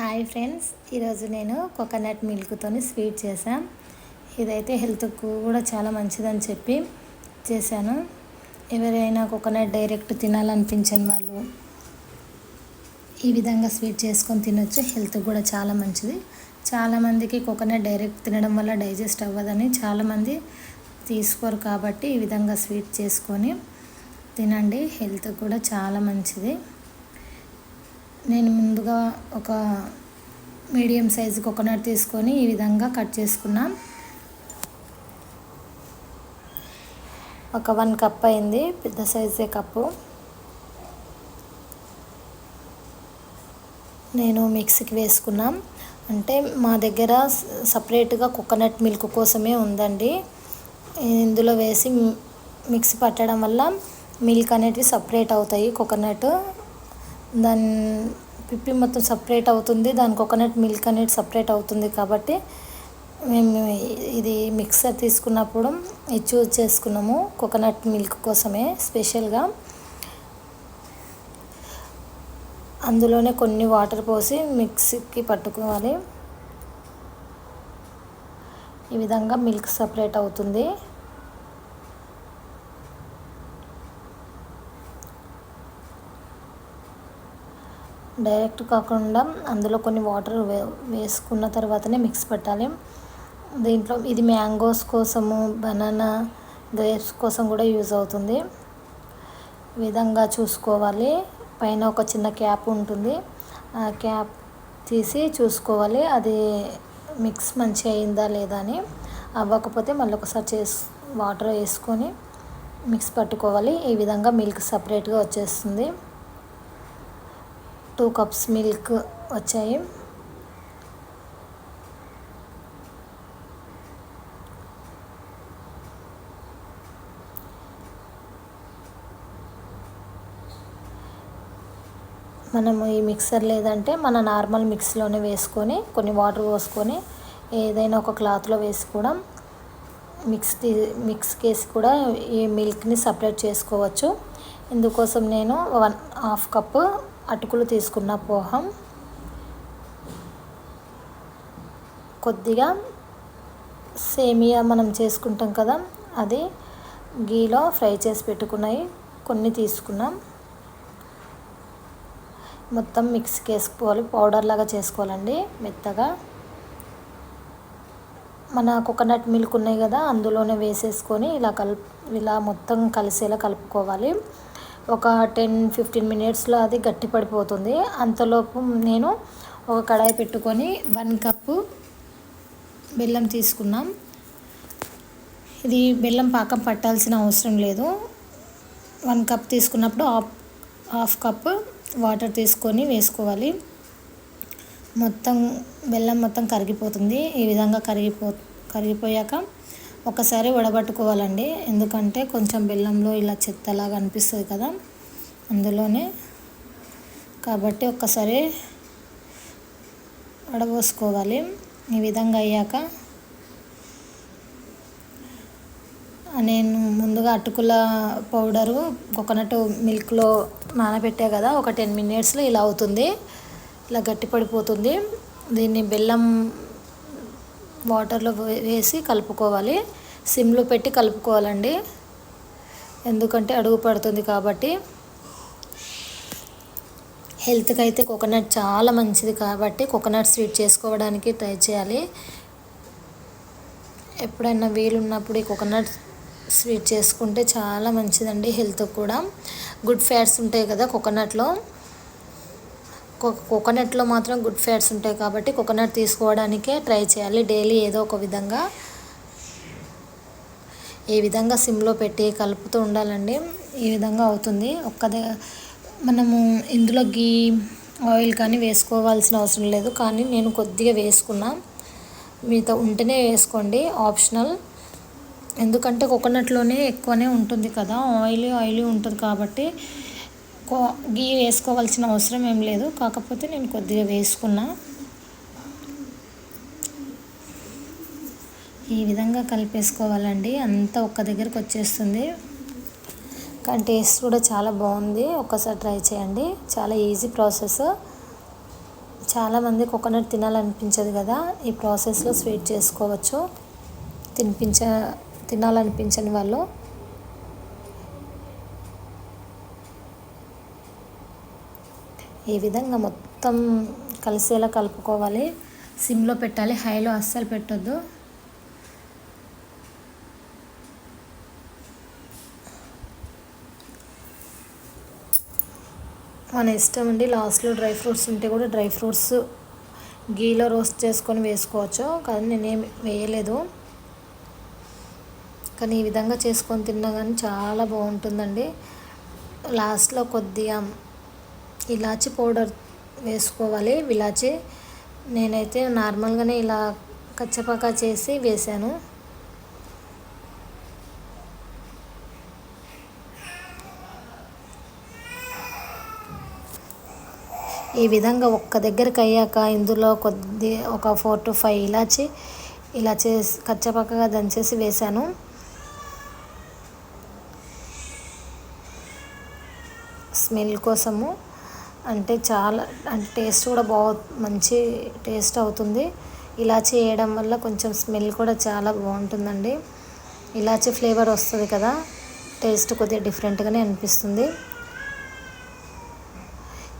Hi friends ఈరోజు నేను coconut మిల్క్తో sweet చేశాను ఇదైతే హెల్త్కు కూడా చాలా మంచిదని చెప్పి చేశాను. ఎవరైనా కోకోనట్ డైరెక్ట్ తినాలనిపించని వాళ్ళు ఈ విధంగా స్వీట్ చేసుకొని తినొచ్చు హెల్త్ కూడా చాలా మంచిది. చాలామందికి కోకోనట్ డైరెక్ట్ తినడం వల్ల డైజెస్ట్ అవ్వదని చాలామంది తీసుకోరు కాబట్టి ఈ విధంగా స్వీట్ చేసుకొని తినండి హెల్త్ కూడా చాలా మంచిది. నేను ముందుగా ఒక మీడియం సైజు కోకోనట్ తీసుకొని ఈ విధంగా కట్ చేసుకున్నా. ఒక వన్ కప్ అయింది పెద్ద సైజే కప్పు. నేను మిక్సీకి వేసుకున్నాం. అంటే మా దగ్గర సపరేట్గా కోకోనట్ మిల్క్ కోసమే ఉందండి. ఇందులో వేసి మిక్సీ పట్టడం వల్ల మిల్క్ అనేటివి సపరేట్ అవుతాయి కోకోనట్. దాని పిప్పి మొత్తం సపరేట్ అవుతుంది. దాని కోకోనట్ మిల్క్ అనేది సపరేట్ అవుతుంది కాబట్టి మేము ఇది మిక్సర్ తీసుకున్నప్పుడు ఇది చూజ్ చేసుకున్నాము కోకోనట్ మిల్క్ కోసమే స్పెషల్గా అందులోనే కొన్ని వాటర్ పోసి మిక్సీకి పట్టుకోవాలి. ఈ విధంగా మిల్క్ సపరేట్ అవుతుంది. డైరెక్ట్ కాకుండా అందులో కొన్ని వాటర్ వే వేసుకున్న తర్వాతనే మిక్స్ పెట్టాలి. దీంట్లో ఇది మ్యాంగోస్ కోసము బనానా గ్రేప్స్ కోసం కూడా యూజ్ అవుతుంది. విధంగా చూసుకోవాలి. పైన ఒక చిన్న క్యాప్ ఉంటుంది. ఆ క్యాప్ తీసి చూసుకోవాలి. అది మిక్స్ మంచిగా అయిందా లేదా అని. అవ్వకపోతే మళ్ళీ ఒకసారి చేసి వాటర్ వేసుకొని మిక్స్ పట్టుకోవాలి. ఈ విధంగా మిల్క్ సపరేట్గా వచ్చేస్తుంది. టూ కప్స్ మిల్క్ వచ్చాయి. మనము ఈ మిక్సర్ లేదంటే మన నార్మల్ మిక్స్లోనే వేసుకొని కొన్ని వాటర్ పోసుకొని ఏదైనా ఒక క్లాత్లో వేసి కూడా మిక్స్ మిక్స్ కేసి కూడా ఈ మిల్క్ని సపరేట్ చేసుకోవచ్చు. ఇందుకోసం నేను వన్ హాఫ్ కప్పు అటుకులు తీసుకున్న పోహం కొద్దిగా సేమియా మనం చేసుకుంటాం కదా అది గీలో ఫ్రై చేసి పెట్టుకున్నాయి. కొన్ని తీసుకున్నాం. మొత్తం మిక్స్కి వేసుకోవాలి. పౌడర్ లాగా చేసుకోవాలండి మెత్తగా. మన కోకోనట్ మిల్క్ ఉన్నాయి కదా అందులోనే వేసేసుకొని ఇలా కలుపు ఇలా మొత్తం కలిసేలా కలుపుకోవాలి. ఒక టెన్ ఫిఫ్టీన్ మినిట్స్లో అది గట్టి పడిపోతుంది అంతలోపు నేను ఒక కడాయి పెట్టుకొని వన్ కప్పు బెల్లం తీసుకున్నాం. ఇది బెల్లం పాకం పట్టాల్సిన అవసరం లేదు. వన్ కప్ తీసుకున్నప్పుడు హాఫ్ హాఫ్ కప్ వాటర్ తీసుకొని వేసుకోవాలి. మొత్తం బెల్లం మొత్తం కరిగిపోతుంది. ఈ విధంగా కరిగిపో కరిగిపోయాక ఒకసారి వడబట్టుకోవాలండి. ఎందుకంటే కొంచెం బెల్లంలో ఇలా చెత్తలాగా అనిపిస్తుంది కదా అందులోనే. కాబట్టి ఒక్కసారి వడబోసుకోవాలి. ఈ విధంగా అయ్యాక నేను ముందుగా అటుకుల పౌడరు కోకోనట్ మిల్క్లో నానబెట్టా కదా ఒక టెన్ మినిట్స్లో ఇలా అవుతుంది. ఇలా గట్టిపడిపోతుంది. దీన్ని బెల్లం వాటర్లో వేసి కలుపుకోవాలి. సిమ్లో పెట్టి కలుపుకోవాలండి. ఎందుకంటే అడుగు పడుతుంది కాబట్టి. హెల్త్కి అయితే కోకోనట్ చాలా మంచిది కాబట్టి కోకోనట్ స్వీట్ చేసుకోవడానికి ట్రై చేయాలి. ఎప్పుడైనా వీలున్నప్పుడు ఈ కోకోనట్ స్వీట్ చేసుకుంటే చాలా మంచిదండి హెల్త్కి కూడా. గుడ్ ఫ్యాట్స్ ఉంటాయి కదా కోకోనట్లో. కోకోనట్లో మాత్రం గుడ్ ఫ్యాట్స్ ఉంటాయి కాబట్టి కోకోనట్ తీసుకోవడానికే ట్రై చేయాలి. డైలీ ఏదో ఒక విధంగా ఈ విధంగా సిమ్లో పెట్టి కలుపుతూ ఉండాలండి. ఈ విధంగా అవుతుంది. ఒక్కదే మనము ఇందులో గీ ఆయిల్ కానీ వేసుకోవాల్సిన అవసరం లేదు. కానీ నేను కొద్దిగా వేసుకున్నా. మీతో ఉంటేనే వేసుకోండి. ఆప్షనల్. ఎందుకంటే కోకోనట్లోనే ఎక్కువనే ఉంటుంది కదా. ఆయిలీ ఆయిలీ ఉంటుంది కాబట్టి గీ వేసుకోవాల్సిన అవసరం ఏం లేదు. కాకపోతే నేను కొద్దిగా వేసుకున్నా. ఈ విధంగా కలిపేసుకోవాలండి. అంతా ఒక్క దగ్గరకు వచ్చేస్తుంది. కానీ టేస్ట్ కూడా చాలా బాగుంది. ఒక్కసారి ట్రై చేయండి. చాలా ఈజీ ప్రాసెస్. చాలామంది కోకోనట్ తినాలనిపించదు కదా. ఈ ప్రాసెస్లో స్వీట్ చేసుకోవచ్చు. తినిపించ తినాలనిపించని వాళ్ళు. ఈ విధంగా మొత్తం కలిసేలా కలుపుకోవాలి? సిమ్లో పెట్టాలి. హైలో అస్సలు పెట్టొద్దు. మన ఇష్టం అండి లాస్ట్లో డ్రై ఫ్రూట్స్ ఉంటే కూడా డ్రై ఫ్రూట్స్ గీలో రోస్ట్ చేసుకొని వేసుకోవచ్చు. కానీ నేనేం వేయలేదు. కానీ ఈ విధంగా చేసుకొని తిన్నా కానీ చాలా బాగుంటుందండి. లాస్ట్లో కొద్దిగా ఇలాచి పౌడర్ వేసుకోవాలి. ఇలాచి నేనైతే నార్మల్గానే ఇలా కచ్చపక్క చేసి వేసాను. ఈ విధంగా ఒక్క దగ్గరికి అయ్యాక ఇందులో కొద్ది ఒక ఫోర్ టు ఫైవ్ ఇలాచి ఇలా చేసి కచ్చపక్కగా దంచేసి వేసాను. స్మెల్ కోసము అంటే చాలా అంటే టేస్ట్ కూడా బాగు మంచి టేస్ట్ అవుతుంది. ఇలాచి వేయడం వల్ల కొంచెం స్మెల్ కూడా చాలా బాగుంటుందండి. ఇలాచి ఫ్లేవర్ వస్తుంది కదా టేస్ట్ కొద్దిగా డిఫరెంట్గానే అనిపిస్తుంది.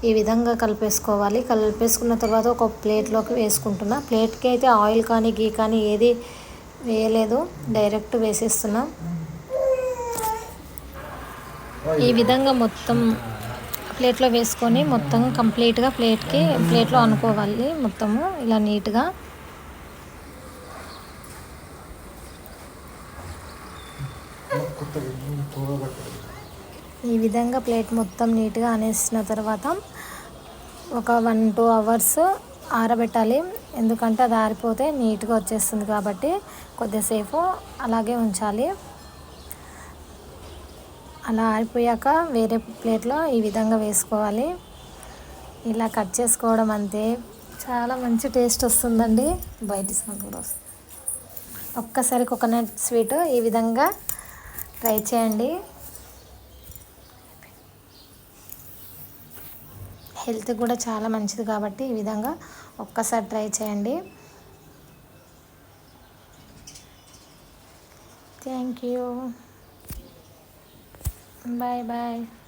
ఈ విధంగా కలిపేసుకోవాలి. కలిపేసుకున్న తర్వాత ఒక ప్లేట్లోకి వేసుకుంటున్నా. ప్లేట్కి అయితే ఆయిల్ కానీ గీ కానీ ఏది వేయలేదు. డైరెక్ట్ వేసేస్తున్నా. ఈ విధంగా మొత్తం ప్లేట్లో వేసుకొని మొత్తం కంప్లీట్గా ప్లేట్కి ప్లేట్లో అనుకోవాలి మొత్తము ఇలా నీట్గా. ఈ విధంగా ప్లేట్ మొత్తం నీట్గా అనేసిన తర్వాత ఒక వన్ టూ అవర్స్ ఆరబెట్టాలి. ఎందుకంటే అది ఆరిపోతే నీట్గా వచ్చేస్తుంది కాబట్టి కొద్దిసేపు అలాగే ఉంచాలి. అలా ఆరిపోయాక వేరే ప్లేట్లో ఈ విధంగా వేసుకోవాలి. ఇలా కట్ చేసుకోవడం అంతే. చాలా మంచి టేస్ట్ వస్తుందండి. బయట కూడా వస్తుంది. ఒక్కసారి కోకోనట్ స్వీట్ ఈ విధంగా ట్రై చేయండి. హెల్త్ కూడా చాలా మంచిది కాబట్టి ఈ విధంగా ఒక్కసారి ట్రై చేయండి. Thank you. Bye bye.